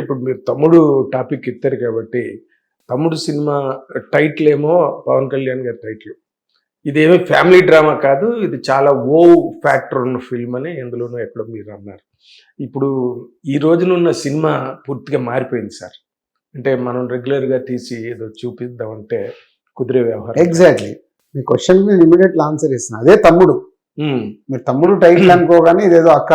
ఇప్పుడు మీరు తమ్ముడు టాపిక్ ఎత్తారు కాబట్టి తమ్ముడు సినిమా టైటిల్ ఏమో పవన్ కళ్యాణ్ గారి టైటిల్ ఇదేమీ ఫ్యామిలీ డ్రామా కాదు ఇది చాలా ఓ ఫ్యాక్టర్ ఉన్న ఫిల్మ్ అని ఎందులోనూ ఎక్కడో మీరు అన్నారు. ఇప్పుడు ఈ రోజునున్న సినిమా పూర్తిగా మారిపోయింది సార్. అంటే మనం రెగ్యులర్గా తీసి ఏదో చూపిద్దామంటే కుదిరే వ్యవహారం ఎగ్జాక్ట్లీ మీ క్వశ్చన్ నేను ఇమీడియట్ ఆన్సర్ ఇస్తున్నా. అదే తమ్ముడు. మీరు తమ్ముడు టైటిల్ అనుకోగానే ఇదేదో అక్క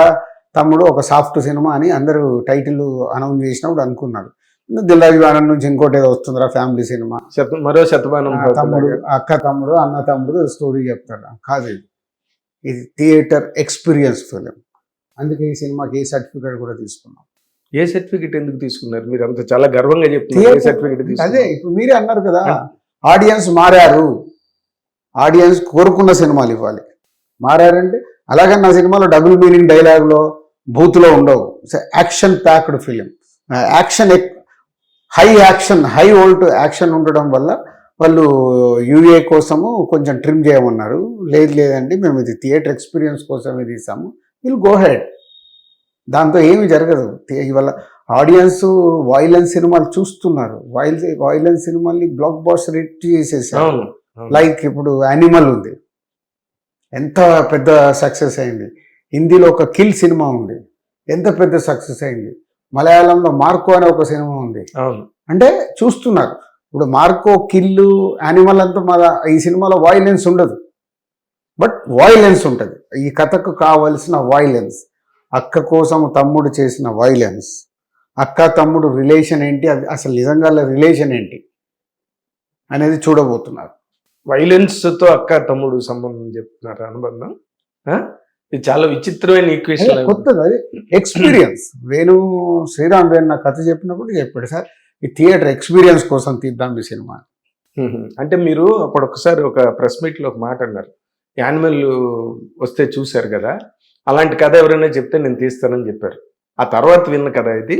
తమ్ముడు ఒక సాఫ్ట్ సినిమా అని అందరూ టైటిల్ అనౌన్స్ చేసినప్పుడు అనుకున్నారు దిల్రాజు ఆనంద్ నుంచి ఇంకోటి ఏదో వస్తుందిరా ఫ్యామిలీ సినిమా. మరో శతమానం తమ్ముడు అక్క తమ్ముడు అన్న తమ్ముడు స్టోరీ చెప్తాడు. కాదు ఇది. ఇది థియేటర్ ఎక్స్పీరియన్స్ ఫిలిం. అందుకే ఈ సినిమాకి ఏ సర్టిఫికేట్ కూడా తీసుకున్నాం. ఏ సర్టిఫికెట్ ఎందుకు తీసుకున్నారు? మీరు అంత చాలా గర్వంగా చెప్తున్నారు సర్టిఫికెట్ అదే ఇప్పుడు మీరే అన్నారు కదా ఆడియన్స్ మారారు. ఆడియన్స్ కోరుకున్న సినిమాలు ఇవ్వాలి. మారారంటే అలాగే నా సినిమాలో డబుల్ మీనింగ్ డైలాగ్లో బూత్లో ఉండవు. Action packed film action high action high voltage action ఉండడం వల్ల వాళ్ళు యూఏ కోసము కొంచెం ట్రిమ్ చేయమన్నారు. లేదు లేదండి మేము ఇది థియేటర్ ఎక్స్పీరియన్స్ కోసమే తీసాము. విల్ గో హెడ్ దాంతో ఏమి జరగదు. ఇవాళ ఆడియన్స్ వైలెన్స్ సినిమాలు చూస్తున్నారు. వైల్ వైలెన్స్ సినిమాల్ని బ్లాక్ బాస్టర్ హిట్ చేసేసారు. లైక్ ఇప్పుడు యానిమల్ ఉంది. ఎంత పెద్ద సక్సెస్ అయింది. హిందీలో ఒక కిల్ సినిమా ఉంది. ఎంత పెద్ద సక్సెస్ అయింది. మలయాళంలో మార్కో అనే ఒక సినిమా ఉంది. అవును. అంటే చూస్తున్నారు. ఇప్పుడు మార్కో కిల్లు యానిమల్ అంతా మన ఈ సినిమాలో వాయిలెన్స్ ఉండదు. బట్ వాయిలెన్స్ ఉంటుంది. ఈ కథకు కావలసిన వాయిలెన్స్ అక్క కోసం తమ్ముడు చేసిన వైలెన్స్ అక్క తమ్ముడు రిలేషన్ ఏంటి? అది అసలు నిజంగా రిలేషన్ ఏంటి? అనేది చూడబోతున్నారు. వైలెన్స్తో అక్క తమ్ముడు సంబంధం చెప్తున్నారు అనుబంధం? ఇది చాలా విచిత్రమైన ఈక్వేషన్ కొత్తది అది ఎక్స్పీరియన్స్ వేణు శ్రీరామ్ వేణు నా కథ చెప్పినప్పుడు చెప్పాడు సార్ ఈ థియేటర్ ఎక్స్పీరియన్స్ కోసం తీద్దాం ఈ సినిమా. అంటే మీరు అప్పుడు ఒకసారి ఒక ప్రెస్ మీట్లో ఒక మాట అన్నారు. యానిమల్ వస్తే చూశారు కదా అలాంటి కథ ఎవరైనా చెప్తే నేను తీస్తానని చెప్పారు. ఆ తర్వాత విన్న కథ ఇది.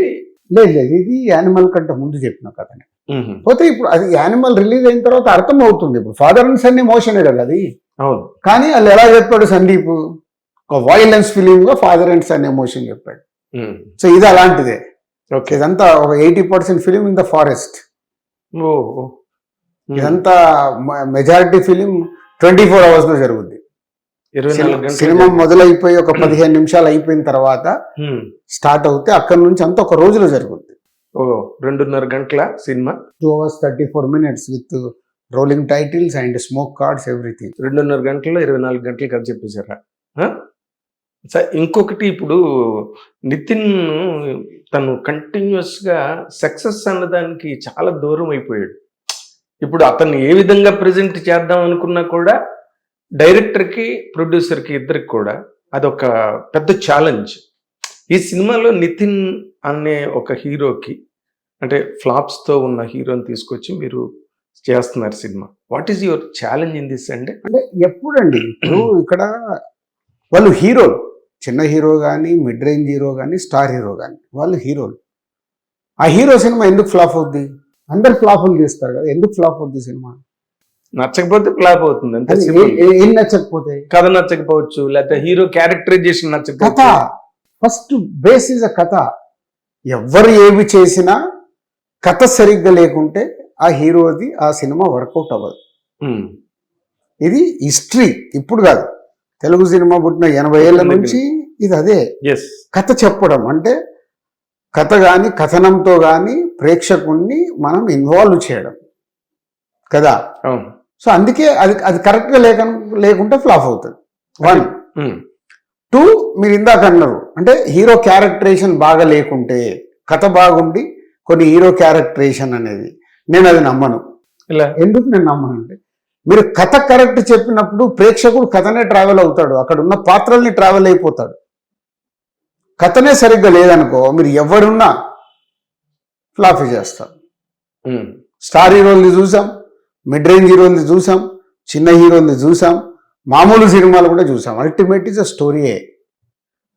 లేదు లేదు ఇది యానిమల్ కంటే ముందు చెప్పిన కథనే. ఉహు. పోతే ఇప్పుడు అది యానిమల్ రిలీజ్ అయిన తర్వాత అర్థం అవుతుంది ఇప్పుడు ఫాదర్ అండ్ సన్ ఎమోషనే కదా అది. అవును. కానీ వాళ్ళు ఎలా చెప్పాడు సందీప్? ఒక వైలెన్స్ ఫిలిం లో ఫాదర్ అండ్ సన్ ఎమోషన్ చెప్పాడు. సో ఇది అలాంటిదే. ఓకే. ఇదంతా ఒక eighty percent film in the forest. ఇదంతా మెజారిటీ ఫిలిం ట్వంటీ ఫోర్ అవర్స్లో జరుగుద్ది. సినిమా మొదలైపోయి ఒక పదిహేను నిమిషాలు అయిపోయిన తర్వాత. స్టార్ట్ అవుతే అక్కడి నుంచి అంతా ఒక రోజులో జరుగుద్ది. ఓ రెండున్నర గంటల cinema? Two hours thirty four minutes with rolling titles and smoke cards everything. రెండున్నర గంటల్లో ఇరవై నాలుగు గంటలు కథ చెప్పేశారా? సరే ఇంకొకటి ఇప్పుడు నితిన్ తను కంటిన్యూస్గా సక్సెస్ అన్నదానికి చాలా దూరం అయిపోయాడు. ఇప్పుడు అతన్ని ఏ విధంగా ప్రజెంట్ చేద్దాం అనుకున్నా కూడా డైరెక్టర్కి ప్రొడ్యూసర్కి ఇద్దరికి కూడా అదొక పెద్ద ఛాలెంజ్. ఈ సినిమాలో నితిన్ అనే ఒక హీరోకి అంటే ఫ్లాప్స్తో ఉన్న హీరోని తీసుకొచ్చి మీరు చేస్తున్నారు cinema. What is your challenge in this అంటే? అంటే ఎప్పుడండి? ఇప్పుడు ఇక్కడ వాళ్ళు హీరోలు చిన్న హీరో కానీ మిడ్ రేంజ్ హీరో కానీ స్టార్ హీరో కానీ వాళ్ళు హీరోలు. ఆ హీరో సినిమా ఎందుకు ఫ్లాప్ అవుద్ది? అందరు ఫ్లాపులు తీస్తారు కదా ఎందుకు ఫ్లాప్ అవుద్ది సినిమా? నచ్చకపోతే ఫ్లాప్ అవుతుంది అంతే simple. ఏ- నచ్చకపోతే? కథ నచ్చకపోవచ్చు లేకపోతే హీరో క్యారెక్టరైజేషన్ కథ. నచ్చకపోవచ్చు ఫస్ట్ బేస్ ఇస్ అ కథ. ఎవరు ఏమి చేసినా కథ సరిగ్గా లేకుంటే ఆ హీరోది ఆ సినిమా వర్కౌట్ అవ్వదు. ఇది హిస్టరీ. ఇప్పుడు కాదు. తెలుగు సినిమా పుట్టిన ఎనభై ఏళ్ళ నుంచి ఇది అదే. కథ చెప్పడం అంటే కథ కానీ కథనంతో కానీ ప్రేక్షకుణ్ణి మనం ఇన్వాల్వ్ చేయడం. కదా? సో అందుకే అది అది కరెక్ట్గా లేక లేకుంటే ఫ్లాప్ అవుతుంది. వన్. టూ మీరు ఇందాక అన్నారు. అంటే హీరో క్యారెక్టరేషన్ బాగా లేకుంటే కథ బాగుండి కొన్ని హీరో క్యారెక్టరేషన్ అనేది నేను అది నమ్మను. ఇలా. ఎందుకు నేను నమ్మను అంటే మీరు కథ కరెక్ట్ చెప్పినప్పుడు ప్రేక్షకుడు కథనే ట్రావెల్ అవుతాడు. అక్కడ ఉన్న పాత్రల్ని ట్రావెల్ అయిపోతాడు. కథనే సరిగ్గా లేదనుకో మీరు ఎవరున్నా ఫ్లాఫీ చేస్తారు. స్టార్ హీరోల్ని చూసాం మిడ్ రేంజ్ హీరోల్ని చూసాం చిన్న హీరోల్ని చూసాం మామూలు సినిమాలు కూడా చూసాం. అల్టిమేట్ ఇస్ అ స్టోరీయే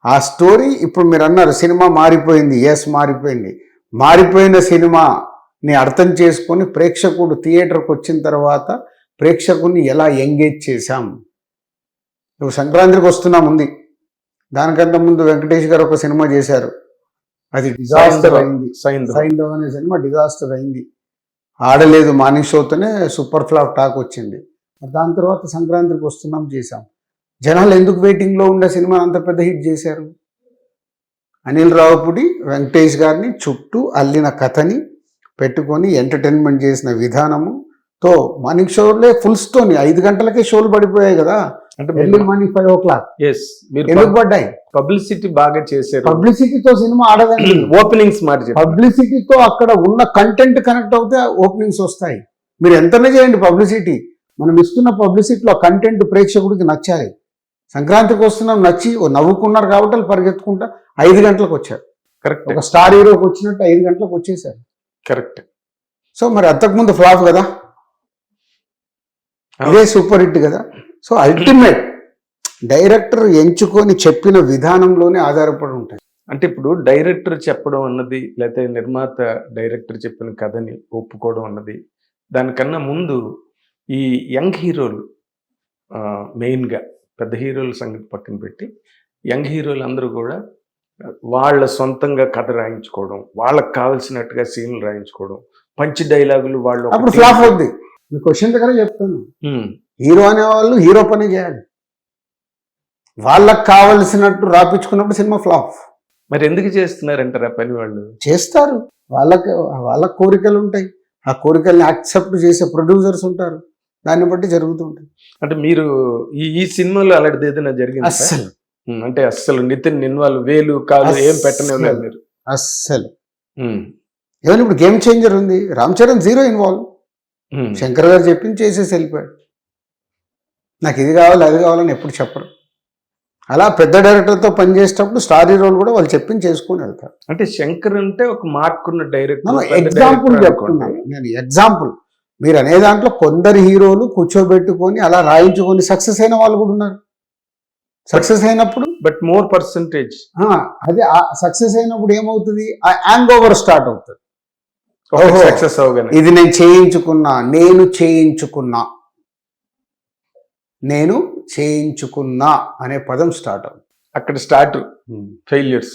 ఆ స్టోరీ ఇప్పుడు మీరు అన్నారు సినిమా మారిపోయింది. ఎస్ మారిపోయింది. మారిపోయిన సినిమాని అర్థం చేసుకొని ప్రేక్షకుడు థియేటర్కి వచ్చిన తర్వాత ప్రేక్షకుడిని ఎలా ఎంగేజ్ చేశాం? ఇప్పుడు సంక్రాంతికి వస్తున్నాం ఉంది. దానికంటే ముందు వెంకటేష్ గారు ఒక సినిమా చేశారు. అది డిజాస్టర్ అయింది. సైంధవ్. అనే సినిమా డిజాస్టర్ అయింది. ఆడలేదు మార్నింగ్ షోతోనే సూపర్ ఫ్లాప్ టాక్ వచ్చింది. దాని తర్వాత సంక్రాంతికి వస్తున్నాం చేశాం. జనాలు ఎందుకు వెయిటింగ్లో ఉండే సినిమా అంత పెద్ద హిట్ చేశారు? అనిల్ రావుపుడి వెంకటేష్ గారిని చుట్టూ అల్లిన కథని పెట్టుకొని ఎంటర్టైన్మెంట్ చేసిన విధానము. తో మార్నింగ్ షోలే ఫుల్ స్టోని ఐదు గంటలకే షోలు పడిపోయాయి కదా. అంటే మార్నింగ్ ఫైవ్ ఓ క్లాక్ ఎస్ మీరు ఎందుకు పడ్డాయి? పబ్లిసిటీ బాగా చేశారు. పబ్లిసిటీతో సినిమా ఆడదండి. ఓపెనింగ్స్ చెప్పారు. పబ్లిసిటీతో అక్కడ ఉన్న కంటెంట్ కనెక్ట్ అవుతే ఓపెనింగ్స్ వస్తాయి. మీరు ఎంతనే చేయండి పబ్లిసిటీ మనం ఇస్తున్న పబ్లిసిటీలో కంటెంట్ ప్రేక్షకుడికి నచ్చాలి. సంక్రాంతికి వస్తున్నాం నచ్చి ఓ నవ్వుకున్నారు కాబట్టి వాళ్ళు పరిగెత్తుకుంటా ఐదు గంటలకు వచ్చారు. కరెక్ట్ ఒక స్టార్ హీరోకి వచ్చినట్టు ఐదు గంటలకు వచ్చేసారు. కరెక్ట్ సో మరి అంతకుముందు ఫ్లాప్ కదా? ఇదే సూపర్ హిట్ కదా? సో అల్టిమేట్ డైరెక్టర్ ఎంచుకొని చెప్పిన విధానంలోనే ఆధారపడి ఉంటాయి. అంటే ఇప్పుడు డైరెక్టర్ చెప్పడం అన్నది లేకపోతే నిర్మాత డైరెక్టర్ చెప్పిన కథని ఒప్పుకోవడం అన్నది దానికన్నా ముందు ఈ యంగ్ హీరోలు మెయిన్గా పెద్ద హీరోల సంగతి పక్కన పెట్టి యంగ్ హీరోలు అందరూ కూడా వాళ్ళ సొంతంగా కథ రాయించుకోవడం వాళ్ళకి కావలసినట్టుగా సీన్లు రాయించుకోవడం పంచి డైలాగులు వాళ్ళు అప్పుడు ఫ్లాప్ అవుద్ది. మీ క్వశ్చన్ దగ్గర చెప్తాను. హీరో అనేవాళ్ళు హీరో పని చేయాలి. వాళ్ళకి కావలసినట్టు రాపించుకున్నప్పుడు సినిమా ఫ్లాప్. మరి ఎందుకు చేస్తున్నారంటారు ఆ పని వాళ్ళు? చేస్తారు. వాళ్ళకి వాళ్ళ కోరికలు ఉంటాయి. ఆ కోరికల్ని యాక్సెప్ట్ చేసే ప్రొడ్యూసర్స్ ఉంటారు. దాన్ని బట్టి జరుగుతుంటాయి అంటే మీరు ఈ ఈ సినిమాలో అలాంటిది ఏదైనా జరిగింది? అస్సలు. అంటే అస్సలు నితిన్ ఇన్వాల్వ్ వేలు కాలు ఏం అస్సలు. మీరు? అస్సలు. ఏమైనా ఇప్పుడు గేమ్ చేంజర్ ఉంది. Ram Charan zero involve. Shankar garu చెప్పింది చేసేసి వెళ్ళిపోయాడు. నాకు ఇది కావాలి అది కావాలని ఎప్పుడు చెప్పరు. అలా పెద్ద డైరెక్టర్తో పనిచేసేటప్పుడు స్టార్ హీరోలు కూడా వాళ్ళు చెప్పింది చేసుకొని వెళ్తారు. అంటే శంకర్ అంటే ఒక మార్కున్న డైరెక్టర్ ఎగ్జాంపుల్ చెప్తున్నాను. నేను ఎగ్జాంపుల్. మీరు అనే దాంట్లో కొందరు హీరోలు కూర్చోబెట్టుకొని అలా రాయించుకొని సక్సెస్ అయిన వాళ్ళు కూడా ఉన్నారు. సక్సెస్ అయినప్పుడు బట్ మోర్ పర్సంటేజ్ అదే సక్సెస్ అయినప్పుడు ఏమవుతుంది? ఆ హ్యాంగ్ ఓవర్ స్టార్ట్ అవుతుంది. సక్సెస్ అవగానే. ఇది నేను చేయించుకున్నా నేను చేయించుకున్నా. నేను చేయించుకున్నా అనే పదం స్టార్ట్ అవుతుంది. అక్కడ స్టార్ట్ ఫెయిల్యూర్స్